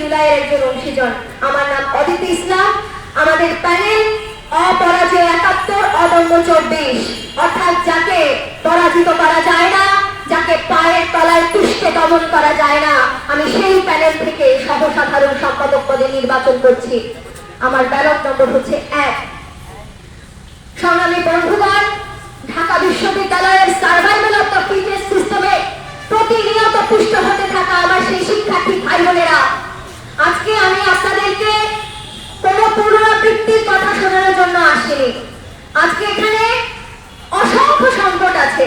জুলাই জুলাইয়ের একজন অংশীজন। আমার নাম অদিতি ইসলাম। আমাদের প্যানেল অপরাজয় একাত্তর, অদম্য চব্বিশ। অর্থাৎ যাকে পরাজিত করা যায় না, যাকে পায়ের তলায় তুষ্টে দমন করা যায় না, আমি সেই প্যানেল থেকে সহসাধারণ সম্পাদক পদে নির্বাচন করছি। আমার ব্যালট নম্বর হচ্ছে এক। সংগ্রামী বন্ধুগণ, ঢাকা বিশ্ববিদ্যালয়ের সার্ভাইভাল অফ দ্য ফিটনেস সিস্টেমে প্রতিনিয়ত পুষ্ট হতে থাকা আমার সেই শিক্ষার্থী ভাই বোনেরা আজকে আমি আপনাদেরকে কোনো পুনরাবৃত্তির কথা শোনানোর জন্য আসিনি আজকে এখানে অসংখ্য সংকট আছে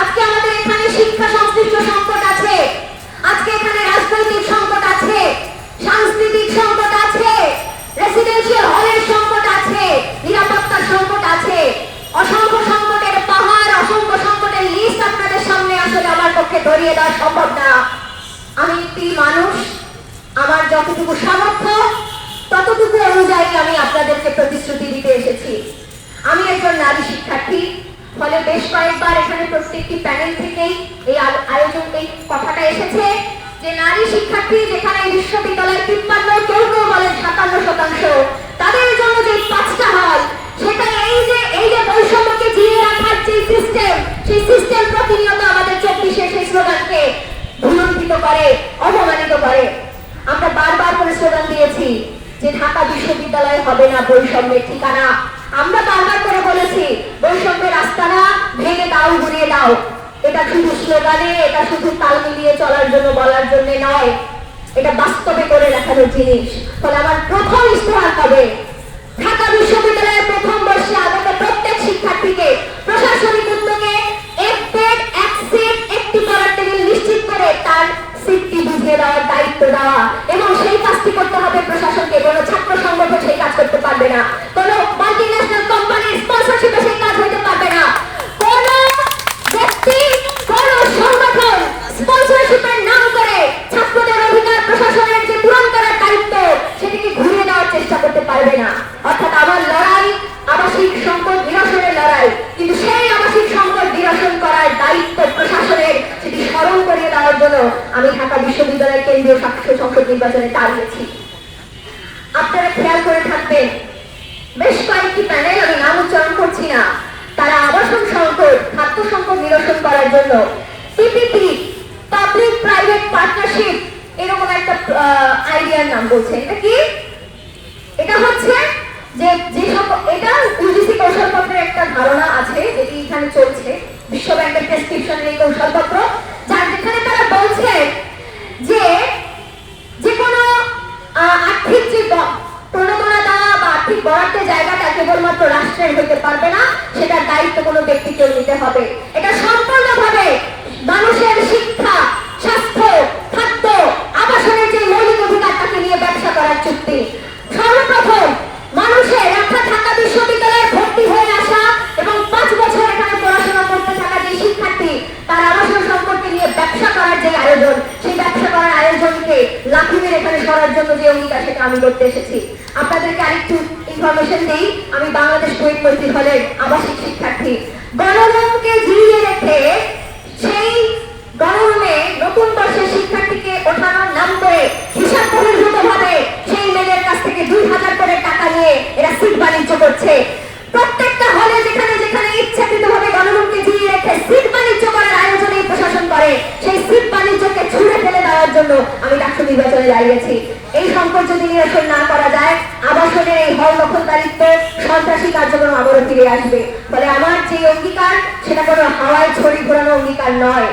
আজকে আমাদের এখানে শিক্ষা সংকট আছে। আজকে এখানে রাজনৈতিক সংকট আছে, সাংস্কৃতিক সংকট আছে রেসিডেন্সিয়াল হলের সংকট আছে নিরাপত্তার সংকট আছে। অসংখ্য সংকটের পাহাড়, অসংখ্য সংকটের লিস্ট আপনাদের সামনে আসলে আমার পক্ষে ধরিয়ে দেওয়া সম্ভব না। আমি একটি মানুষ, আমার যতটুকু সামর্থ্য, ততটুকু অনুযায়ী আমি আপনাদেরকে প্রতিশ্রুতি দিতে এসেছি। আমি একজন নারী শিক্ষার্থী ফলে বেশ কয়েকবার এখানে প্রত্যেকটি প্যানেল থেকেই এই আয়োজন, এই কথাটা এসেছে যে নারী শিক্ষার্থী যেখানে বিশ্ববিদ্যালয়ের তিপ্পান্ন, কেউ কেউ বলেন সাতান্ন শতাংশ। তাদের জন্য যে পাঁচটা হল, সেটা এই যে এই যে বৈষম্যকে জিয়ে রাখার যে সিস্টেম সেই সিস্টেম প্রতিনিয়ত আমাদের চব্বিশে সেই স্লোগানকে ভুলন্ঠিত করে, অপমানিত করে। আমরা বারবার করে স্লোগান দিয়েছি যে ঢাকা বিশ্ববিদ্যালয় হবে না বৈষম্যের ঠিকানা। আমরা বারবার করে বলেছি বৈষম্যের আস্তানা দাও ঘুরিয়ে দাও এটা শুধু স্লোগানে, এটা শুধু তাল মিলিয়ে চলার জন্য বলার জন্য নয়। এটা বাস্তবে করে দেখানোর জিনিস। ফলে আমার প্রথম ইস্তেহার হবে। ঢাকা বিশ্ববিদ্যালয়ের প্রথম বর্ষে আগত প্রত্যেক শিক্ষার্থীকে প্রশাসনিক উদ্যোগে একটি পড়ার টেবিল নিশ্চিত করে তার সিটটি বুঝিয়ে দেওয়ার দায়িত্ব দেওয়া। এবং সেই কাজটি করতে হবে প্রশাসনকে। কোনো ছাত্র সংগঠন সেই কাজ করতে পারবে না কোনো মাল্টি ন্যাশনাল কোম্পানির স্পন্সরশিপে সেই কাজ হইতে পারবে না কোনো ব্যক্তি কোনো সংগঠন স্পন্সরশিপের নাম করে ছাত্রদের অধিকার প্রশাসনের যে পূরণ করার দায়িত্ব সেটিকে ঘুরিয়ে দেওয়ার চেষ্টা করতে পারবে না অর্থাৎ আমার লড়াই আবাসিক সংকট নিরসনের লড়াই কিন্তু সেই আবাসিক সংকট নিরসন করার দায়িত্ব প্রশাসনের সেটি স্মরণ করিয়ে দেওয়ার জন্য আমি ঢাকা বিশ্ববিদ্যালয়ের কেন্দ্রীয় ছাত্র সংসদ নির্বাচনে দাঁড়িয়েছি। আপনারা খেয়াল করে থাকবেন, বেশ কয়েকটি প্যানেল আমি নাম উচ্চারণ করছি না। তারা আবাসন সংকট, খাদ্য সংকট নিরসন করার জন্য। পিপিপি পাবলিক প্রাইভেট পার্টনারশিপ এরকম একটা আইডিয়ার নাম বলছে। এটা কি? এটা হচ্ছে যে যে এটা ইউজিসি কৌশলপত্রের একটা ধারণা আছে, যেটি এখানে চলছে। বিশ্ব ব্যাংকের প্রেসক্রিপশনের এই কৌশলপত্র। রাষ্ট্রের হতে পারবে না, সেটার দায়িত্ব কোনো ব্যক্তিকেও নিতে হবে। এটা সম্পূর্ণভাবে মানুষের শিক্ষা, স্বাস্থ্য, খাদ্য, আবাসনের যে মৌলিক অধিকার তাকে নিয়ে ব্যবসা করার চুক্তি। সর্বপ্রথম মানুষের অর্থাৎ ঢাকা বিশ্ববিদ্যালয়ে ভর্তি হয়ে আসা এবং পাঁচ বছর এখানে পড়াশোনা করতে থাকা যে শিক্ষার্থী, তার আবাসন সম্পর্কে নিয়ে ব্যবসা করার যে আয়োজন, সেই ব্যবসা করার আয়োজনকে লাঠি মেরে এখানে সরার জন্য যে অঙ্গীকার সেটা আমি করতে এসেছি। আপনাদেরকে আরেকটু ইনফরমেশন দিই, আমি বাংলাদেশ কুয়েত মৈত্রী হলের আবাসিক শিক্ষার্থী। গণরমকে জিরিয়ে রেখে সেই গণরমে নতুন বর্ষের শিক্ষার্থীকে ওঠানোর নাম করে হিসাব বহির্ভূত ভাবে সেই মেয়েদের কাছ থেকে দুই হাজার করে টাকা নিয়ে এরা সিট বাণিজ্য করছে। প্রত্যেকটা হলে যেখানে যেখানে ইচ্ছাকৃত ভাবে গণরমকে জিরিয়ে রেখে সিট বাণিজ্য করার আয়োজনে প্রশাসন করে। সেই সিট বাণিজ্যকে ছুঁড়ে ফেলে দেওয়ার জন্য আমি রাষ্ট্র নির্বাচনে দাঁড়িয়েছি। এই সংকট যদি নিরসন না করা যায় কার্যক্রম আবারও ফিরে আসবে। ফলে আমার যে অঙ্গীকার, সেটা কোনো হাওয়ায় ছড়ি ঘোরানো অঙ্গীকার নয়।